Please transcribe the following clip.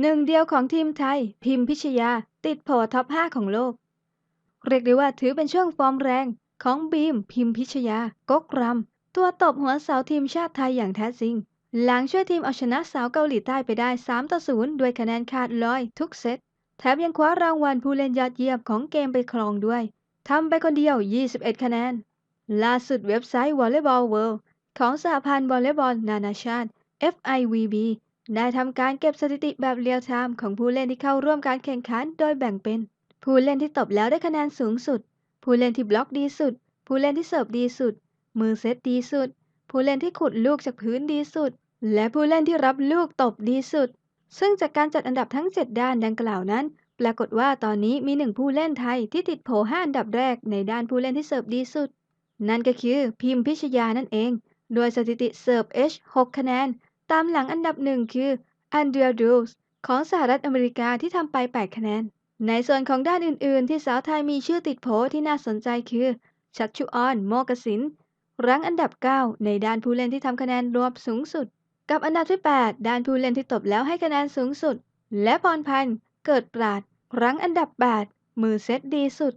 หนึ่งเดียวของทีมไทย พิมพิชยา ติดโผท็อป 5 ของโลก เรียกได้ว่าถือเป็นช่วงฟอร์มแรงของบีม พิมพิชยากกรำตัวตบหัวเสาทีมชาติไทยอย่างแท้จริง หลังช่วยทีมเอาชนะสาวเกาหลีใต้ไปได้ 3 ต่อ 0 ด้วยคะแนนขาดลอยทุกเซต แถมยังคว้ารางวัลผู้เล่นยอดเยี่ยมของเกมไปครองด้วย ทำไปคนเดียว 21 คะแนน ล่าสุดเว็บไซต์ Volleyball World ของสหพันธ์วอลเลย์บอลนานาชาติ FIVB ได้ทำการเก็บสถิติแบบเรียลไทม์ของผู้เล่นที่เข้าร่วมการแข่งขัน โดยแบ่งเป็น ผู้เล่นที่ตบแล้วได้คะแนนสูงสุด ผู้เล่นที่บล็อกดีสุด ผู้เล่นที่เสิร์ฟดีสุด มือเซตดีสุด ผู้เล่นที่ขุดลูกจากพื้นดีสุด และผู้เล่นที่รับลูกตบดีสุด ซึ่งจากการจัดอันดับทั้ง 7 ด้านดังกล่าวนั้น ปรากฏว่าตอนนี้มีหนึ่งผู้เล่นไทยที่ติดโผ5อันดับแรกในด้านผู้เล่นที่เสิร์ฟดีสุด นั่นก็คือพิมพิชยานั่นเอง โดยสถิติเสิร์ฟ H 6 คะแนน ตามหลังอันดับหนึ่งคืออันเดรียดูสของสหรัฐอเมริกาที่ทำไป 8 คะแนน ในส่วนของด้านอื่นๆ ที่สาวไทยมีชื่อติดโผที่น่าสนใจคือ ชัชชุออนโมกสิน รั้งอันดับ 9 ในด้านผู้เล่นที่ทำคะแนนรวมสูงสุด กับอันดับที่ 8 ด้านผู้เล่นที่ตบแล้วให้คะแนนสูงสุด และพรพันธ์เกิดปราด รั้งอันดับ 8 มือเซตดีสุด